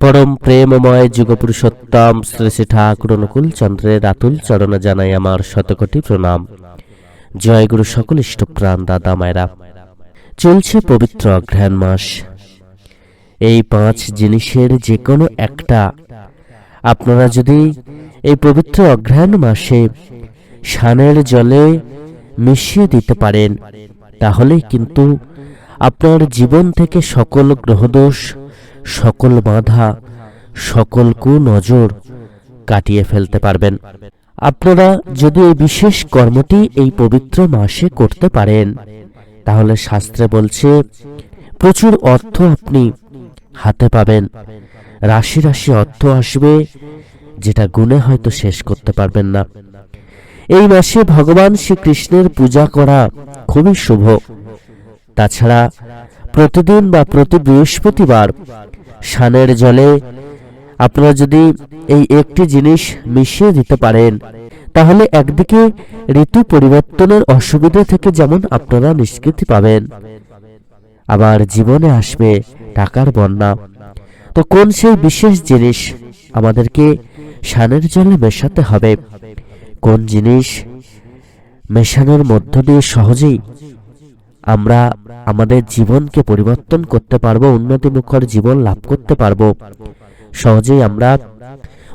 পরম প্রেমময় যুগপুরুষোত্তম শ্রী শ্রী ঠাকুর অনুকূল চন্দ্রের আতুল চরণে জানাই আমার শতকোটি প্রণাম। জয় গুরু সকল ইষ্টপ্রাণ দাদা মায়েরা। চলছে পবিত্র অঘ্রাণ মাস। এই পাঁচ জিনিসের যে কোনো একটা। আপনারা যদি এই পবিত্র অঘ্রাণ মাসে সানের জলে মিশিয়ে দিতে পারেন তাহলে কিন্তু আপনার জীবন থেকে সকল গ্রহদোষ সকল বাধা, সকল কুনজর কাটিয়ে ফেলতে পারবেন। আপনারা যদি এই বিশেষ কর্মটি এই পবিত্র মাসে করতে পারেন, তাহলে শাস্ত্রে বলছে, প্রচুর অর্থ আপনি হাতে পাবেন। রাশি রাশি অর্থ আসবে, যেটা গুণে হয়তো শেষ করতে পারবেন না। এই মাসে ভগবান শ্রীকৃষ্ণের পূজা করা খুবই শুভ। তাছাড়া প্রতিদিন বা প্রতি বৃহস্পতিবার সানের জলে আপনারা যদি এই একটি জিনিস মিশিয়ে দিতে পারেন, তাহলে একদিকে ঋতু পরিবর্তনের অসুবিধা থেকে যেমন আপনারা নিষ্কৃতি পাবেন, আবার জীবনে আসবে টাকার বন্যা। তো কোন সেই বিশেষ জিনিস আমাদেরকে সানের জলে মেশাতে হবে? কোন জিনিস মেশানোর মধ্য দিয়ে সহজেই আমরা আমাদের জীবনকে পরিবর্তন করতে পারব উন্নতিমুখর জীবন লাভ করতে পারব। সহজেই আমরা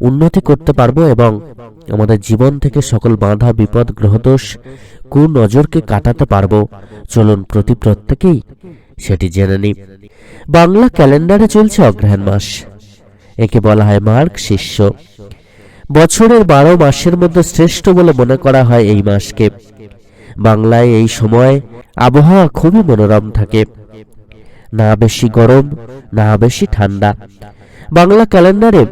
উন্নতি করতে পারব এবং আমাদের জীবন থেকে সকল বাধা, বিপদ, গ্রহদোষ, কুনজরকে কাটাতে পারব। চলুন প্রতি প্রত্যেকেই সেটি জেনে নিই। বাংলা ক্যালেন্ডারে চলছে অগ্রহায়ণ মাস। একে বলা হয় মার্গ শিষ্য। বছরের বারো মাসের মধ্যে শ্রেষ্ঠ বলে মনে করা হয় এই মাসকে। বাংলায় এই সময় আবহাওয়া খুবই মনোরম থাকে। না বেশি গরম, না বেশি ঠান্ডা। বাংলা ক্যালেন্ডারে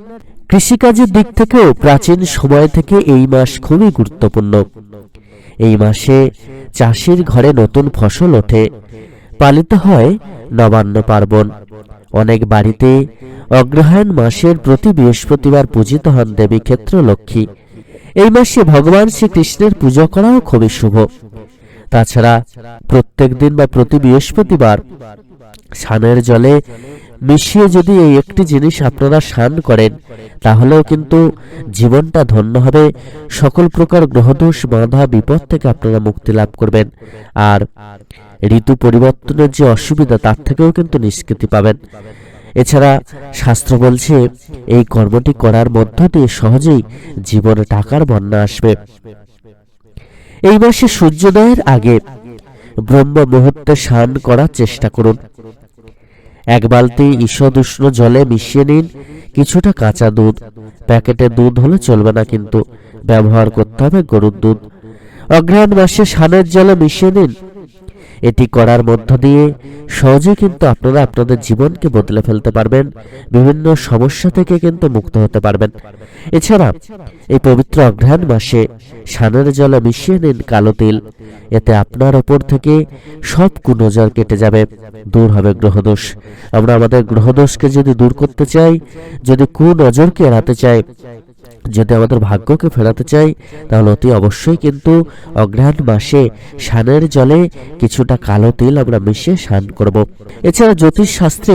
কৃষিকাজের দিক থেকেও প্রাচীন সময় থেকে এই মাস খুবই গুরুত্বপূর্ণ। এই মাসে চাষির ঘরে নতুন ফসল ওঠে। পালিত হয় নবান্ন পার্বণ। অনেক বাড়িতে অগ্রহায়ণ মাসের প্রতি বৃহস্পতিবার পূজিত হন দেবী ক্ষেত্র লক্ষ্মী এই মাসে ভগবান শ্রীকৃষ্ণের পুজো করাও খুবই শুভ। তাছাড়া প্রত্যেক দিন বা প্রতি বৃহস্পতিবার স্নানের জলে মিশিয়ে যদি এই একটি জিনিস আপনারা স্নান করেন, তাহলেও কিন্তু জীবনটা ধন্য হবে। সকল প্রকার গ্রহদোষ, বাধা, বিপদ থেকে আপনারা মুক্তি লাভ করবেন। আর ঋতু পরিবর্তনের যে অসুবিধা, তার থেকেও কিন্তু নিষ্কৃতি পাবেন। এছাড়া শাস্ত্র বলছে, এই কর্মটি করার মধ্য দিয়ে সহজেই জীবনে টাকার বন্যা আসবে। এই মাসে সূর্যোদয়ের আগে ব্রহ্ম মুহূর্তে স্নান করার চেষ্টা করুন। এক বালতি ঈষদ উষ্ণ জলে মিশিয়ে নিন, কিছুটা কাঁচা দুধ। প্যাকেটে দুধ হলে চলবে না কিন্তু, ব্যবহার করতে হবে গরুর দুধ। অগ্রহায়ণ মাসে স্নানের জলে মিশিয়ে নিন এটি করার মধ্য দিয়ে সহজে কিন্তু আপনারা আপনাদের জীবনকে বদলে ফেলতে পারবেন, বিভিন্ন সমস্যা থেকে কিন্তু মুক্ত হতে পারবেন। এছাড়া, এই পবিত্র অগ্রহায়ণ মাসে সানের জলে মিশিয়ে নিন কালো তিল, এতে আপনার ওপর থেকে সব কুনজর কেটে যাবে, দূর হবে গ্রহদোষ। আমরা আমাদের গ্রহদোষকে যদি দূর করতে চাই, যদি কুনজরকে এড়াতে চাই যদি আমাদের ভাগ্যকে ফেরাতে চাই, তাহলে অতি অবশ্যই কিন্তু অগ্রহায়ণ মাসে সানের জলে কিছুটা কালো তিল আমরা মিশিয়ে স্নান করব। এছাড়া জ্যোতিষ শাস্ত্রে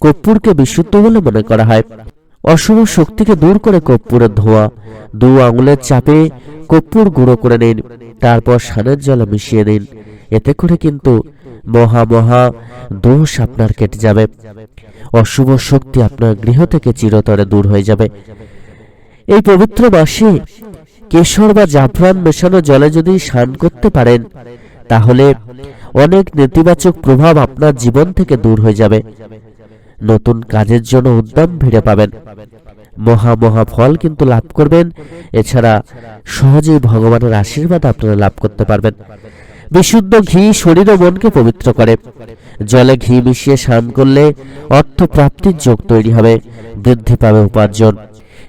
কর্পূরকে বিশুদ্ধ বলে মনে করা হয়। অশুভ শক্তিকে দূর করে কর্পূরের ধোঁয়া। দু আঙুলের চাপে কর্পূর গুঁড়ো করে নিন, তারপর সানের জলে মিশিয়ে নিন। এতে করে কিন্তু মহা মহা দোষ আপনার কেটে যাবে। অশুভ শক্তি আপনার গৃহ থেকে চিরতরে দূর হয়ে যাবে। এই পবিত্র মাসে কেশর বা জাফরান মেশানো জলে যদি স্নান করতে পারেন, তাহলে অনেক নেতিবাচক প্রভাব আপনার জীবন থেকে দূর হয়ে যাবে। নতুন কাজের জন্য উদ্যম ভিড়ে পাবেন। মহা মহা ফল কিন্তু লাভ করবেন। এছাড়া সহজেই ভগবানের আশীর্বাদ আপনারা লাভ করতে পারবেন। বিশুদ্ধ ঘি শরীর ও মনকে পবিত্র করে। জলে ঘি মিশিয়ে স্নান করলে অর্থ প্রাপ্তির যোগ তৈরি হবে। বৃদ্ধি পাবে উপার্জন।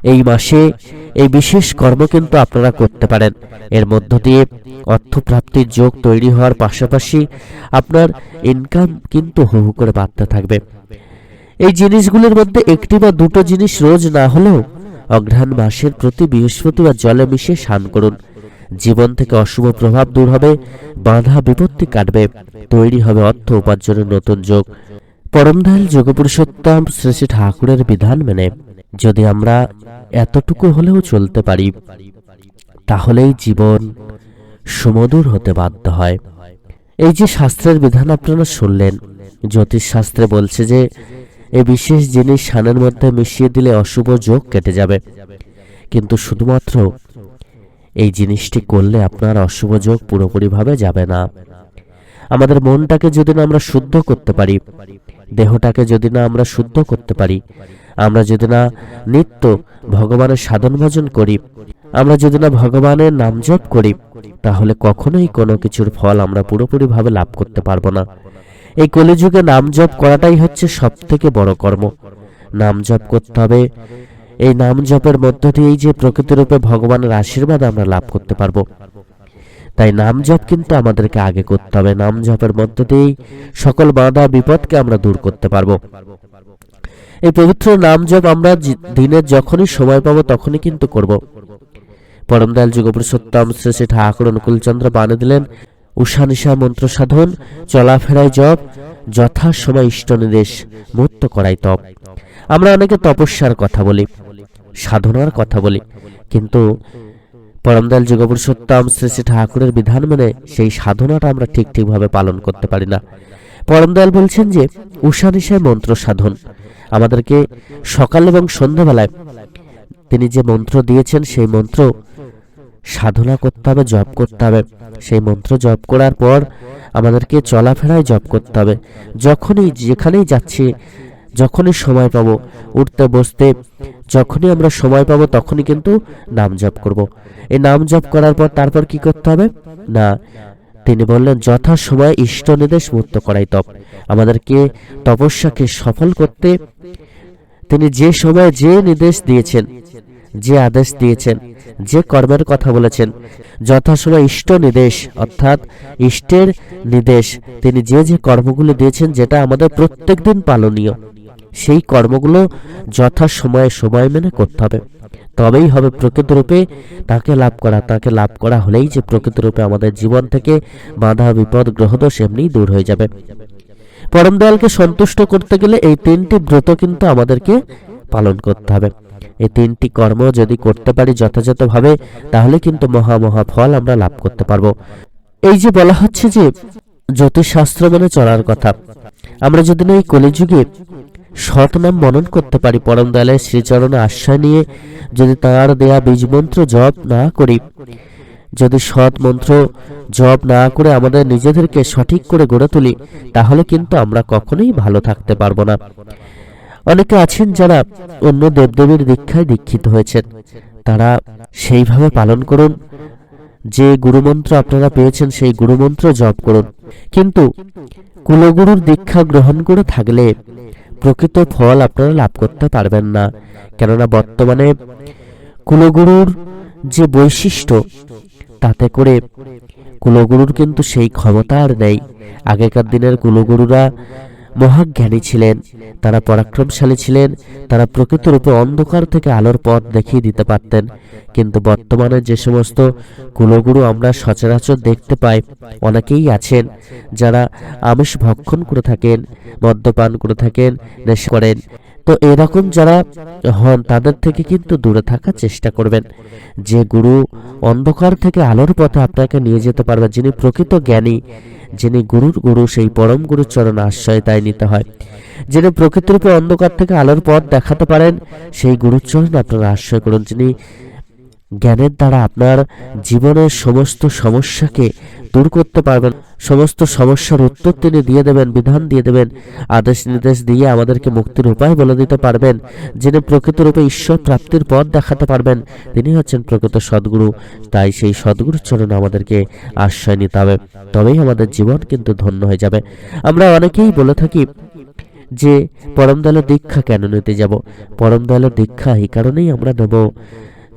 এই মাসে এই বিশেষ কর্ম কিন্তু আপনারা করতে পারেন। এর মধ্য দিয়ে অর্থপ্রাপ্তির যোগ তৈরি হওয়ার পাশাপাশি আপনার ইনকাম কিন্তু হু হু করে বাড়তে থাকবে। এই জিনিসগুলির মধ্যে একটি বা দুটো জিনিস রোজ না হলেও অঘ্রাণ মাসের প্রতি বৃহস্পতিবার জলে মিশিয়ে স্নান করুন। জীবন থেকে অশুভ প্রভাব দূর হবে, বাধা বিপত্তি কাটবে, তৈরি হবে অর্থ উপার্জনের নতুন যোগ। পরমধাল যোগপুরুষোত্তম শ্রী শ্রী ঠাকুরের বিধান মেনে। যদি আমরা এতটুকু হলেও চলতে পারি, তাহলেই জীবন সুমধুর হতে বাধ্য হয়। এই যে শাস্ত্রের বিধান আপনারা শুনলেন জ্যোতিষ শাস্ত্রে বলছে যে এই বিশেষ জিনিস সানের মধ্যে মিশিয়ে দিলে অশুভ যোগ কেটে যাবে। কিন্তু শুধুমাত্র এই জিনিসটি করলে আপনার অশুভ যোগ পুরোপুরিভাবে যাবে না। আমাদের মনটাকে যদি না আমরা শুদ্ধ করতে পারি, দেহটাকে যদি না আমরা শুদ্ধ করতে পারি আমরা যদি না নিত্য ভগবানের সাধন ভজন করি, আমরা যদি না ভগবানের নাম জপ করি, তাহলে কখনোই কোনো কিছুর ফল আমরা পুরোপুরিভাবে লাভ করতে পারব না। এই কলিযুগে নাম জপ করাটাই হচ্ছে সব থেকে বড় কর্ম। নাম জপ করতে হবে। এই নাম জপের মধ্য দিয়েই যে প্রকৃতিরূপে ভগবানের আশীর্বাদ আমরা লাভ করতে পারব। তাই নাম জপ কিন্তু আমাদেরকে আগে করতে হবে। নাম জপের মধ্য দিয়েই সকল বাধা বিপদকে আমরা দূর করতে পারব। এই পবিত্র নাম জপ আমরা দিনের যখনই সময় পাবো তখনই কিন্তু করব। পরমদয়াল যুগপুরুষোত্তম শ্রী শ্রী ঠাকুর অনুকূলচন্দ্র বানিয়ে দিলেন, উষা নিশা মন্ত্র সাধন, চলাফেরায় জপ যথা সময় ইষ্ট নির্দেশ, মুক্ত করাই তপ। আমরা অনেকে তপস্যার কথা বলি, সাধনার কথা বলি, কিন্তু পরমদয়াল যুগপুরুষোত্তম শ্রী শ্রী ঠাকুরের বিধান মেনে সেই সাধনাটা আমরা ঠিক ঠিকভাবে পালন করতে পারি না। পরমদয়াল বলছেন যে, উষা নিশায় মন্ত্র সাধন। আমাদেরকে সকাল এবং সন্ধ্যাবেলায় তিনি যে মন্ত্র দিয়েছেন, সেই মন্ত্র সাধনা করতে হবে, জপ করতে হবে। সেই মন্ত্র জপ করার পর আমাদেরকে চলাফেরায় জপ করতে হবে। যখনই যেখানেই যাচ্ছি, যখনই সময় পাবো, উঠতে, বসতে, যখনই আমরা সময় পাবো, তখনই কিন্তু নাম জপ করব। এই নাম জপ করার পর তারপর কি করতে হবে? না তিনি বললেন যথা সময় ইষ্ট নির্দেশ মুক্ত করাই তপ। আমাদেরকে তপস্যাকে সফল করতে তিনি যে সময় যে নির্দেশ দিয়েছেন, যে আদেশ দিয়েছেন, যে কর্মের কথা বলেছেন, যথাসময় ইষ্ট নির্দেশ অর্থাৎ ইষ্টের নির্দেশ, তিনি যে যে কর্মগুলো দিয়েছেন, যেটা আমাদের প্রত্যেক দিন পালনীয়, সেই কর্মগুলো যথা সময়ে সময় মেনে করতে হবে। তবেই হবে প্রকৃতরূপে তাকে লাভ করা। তাকে লাভ করা হলেই যে প্রকৃতরূপে আমাদের জীবন থেকে বাধা, বিপদ, গ্রহদোষ এমনিই দূর হয়ে যাবে। পরম দয়ালকে সন্তুষ্ট করতে গেলে এই তিনটি ব্রত কিন্তু আমাদেরকে পালন করতে হবে। এই তিনটি কর্ম যদি করতে পারি যথাযথভাবে, তাহলে কিন্তু মহা মহা ফল আমরা লাভ করতে পারব। এই যে বলা হচ্ছে যে জ্যোতিষশাস্ত্র মেনে চলার কথা, আমরা যদি না এই কলিযুগে সৎ নাম মনন করতে পারি। পরম দয়ালের শ্রীচরণে আশ্রয় নিয়ে যদি তাঁর দেয়া বীজ মন্ত্র জপ না করি, যদি সৎ মন্ত্র জপ না করে আমাদের নিজেদেরকে সঠিক করে গড়ে তুলি, তাহলে কিন্তু আমরা কখনোই ভালো থাকতে পারব না। অনেকে আছেন যারা অন্য দেবদেবীর দীক্ষায় দীক্ষিত হয়েছেন। তারা সেইভাবে পালন করুন। যে গুরুমন্ত্র আপনারা পেয়েছেন, সেই গুরুমন্ত্র জপ করুন। কিন্তু কুলগুরুর দীক্ষা গ্রহণ করে থাকলে প্রকৃত ফল আপনারা লাভ করতে পারবেন না। কেননা বর্তমানে কুলগুরুর যে বৈশিষ্ট্য, তাতে করে কুলগুরুর কিন্তু সেই ক্ষমতা আর নেই। আগেকার দিনের কুলগুরুরা মহাজ্ঞানী ছিলেন। তারা পরাক্রমশালী ছিলেন। তারা প্রকৃতরূপে অন্ধকার থেকে আলোর পথ দেখিয়ে দিতে পারতেন। কিন্তু বর্তমানে যে সমস্ত কুলগুরু আমরা সচরাচর দেখতে পাই, অনেকেই আছেন যারা আমিষ ভক্ষণ করে থাকেন, মদ্যপান করে থাকেন, নেশা করেন। তো এরকম যারা হন, তাদের থেকে কিন্তু দূরে থাকার চেষ্টা করবেন। যে গুরু অন্ধকার থেকে আলোর পথে আপনাকে নিয়ে যেতে পারবে যিনি প্রকৃত জ্ঞানী, যিনি গুরুর গুরু, সেই পরম গুরুর চরণ আশ্রয় তাই নিতে হয়। যিনি প্রকৃতরূপে অন্ধকার থেকে আলোর পথ দেখাতে পারেন, সেই গুরুর চরণ আপনারা আশ্রয় করুন। যিনি জ্ঞানের দ্বারা আপনার জীবনের সমস্ত সমস্যাকে দূর করতে পারবেন সমস্ত সমস্যার উত্তর তিনি দিয়ে দেবেন, বিধান দিয়ে দেবেন, আদেশ নির্দেশ দিয়ে আমাদেরকে মুক্তির উপায় বলে দিতে পারবেন, যিনি প্রকৃতরূপে ঈশ্বর প্রাপ্তির পথ দেখাতে পারবেন, তিনি হচ্ছেন প্রকৃত সদ্গুরু। তাই সেই সদ্গুরুর চরণে আমাদেরকে আশ্রয় নিতে হবে। তবেই আমাদের জীবন কিন্তু ধন্য হয়ে যাবে। আমরা অনেকেই বলে থাকি যে, পরম দয়ালের দীক্ষা কেন নিতে যাব? পরম দয়ালের দীক্ষা এই কারণেই আমরা নেব।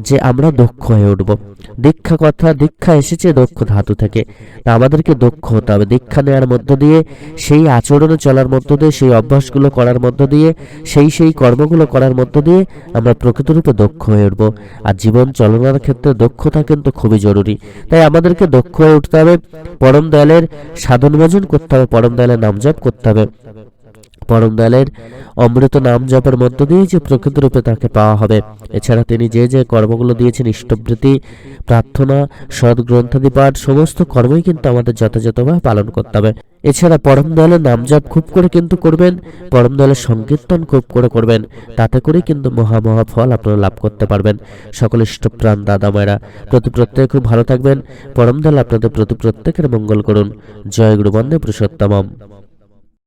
যে আমরা দক্ষ হয়ে উঠব। দীক্ষা কথা, দীক্ষা এসেছে দক্ষ ধাতু থেকে। তা আমাদেরকে দক্ষ হতে হবে। দীক্ষা নেওয়ার মধ্য দিয়ে, সেই আচরণে চলার মধ্য দিয়ে, সেই অভ্যাসগুলো করার মধ্য দিয়ে, সেই সেই কর্মগুলো করার মধ্য দিয়ে আমরা প্রকৃতরূপে দক্ষ হয়ে উঠব। আর জীবন চলনার ক্ষেত্রে দক্ষতা কিন্তু খুবই জরুরি। তাই আমাদেরকে দক্ষ হয়ে উঠতে হবে। পরম দয়ালের সাধন ভজন করতে হবে। পরম দয়ালের নাম জপ করতে হবে। পরম দয়ালের অমৃত নাম জপের মধ্য দিয়ে যে প্রকৃত রূপে তাকে পাওয়া হবে। এছাড়া তিনি যে যে কর্মগুলো দিয়েছেন ইষ্টবৃত্তি প্রার্থনা সদ্গ্রন্থাদি পাঠ, সমস্ত কর্মই কিন্তু আমাদের যথাযথভাবে পালন করতে হবে। এছাড়া পরম দয়ালের নাম জপ খুব করে কিন্তু করবেন, পরম দয়ালের সংকীর্তন খুব করে করবেন, তাতে করে কিন্তু মহা মহা ফল আপনারা লাভ করতে পারবেন। সকল ইষ্টপ্রাণ দাদা মায়েরা, প্রতি প্রত্যেকে খুব ভালো থাকবেন। পরম দল আপনাদের প্রতি প্রত্যেকের মঙ্গল করুন। জয় গুরু বন্দে পুরুষোত্তমম।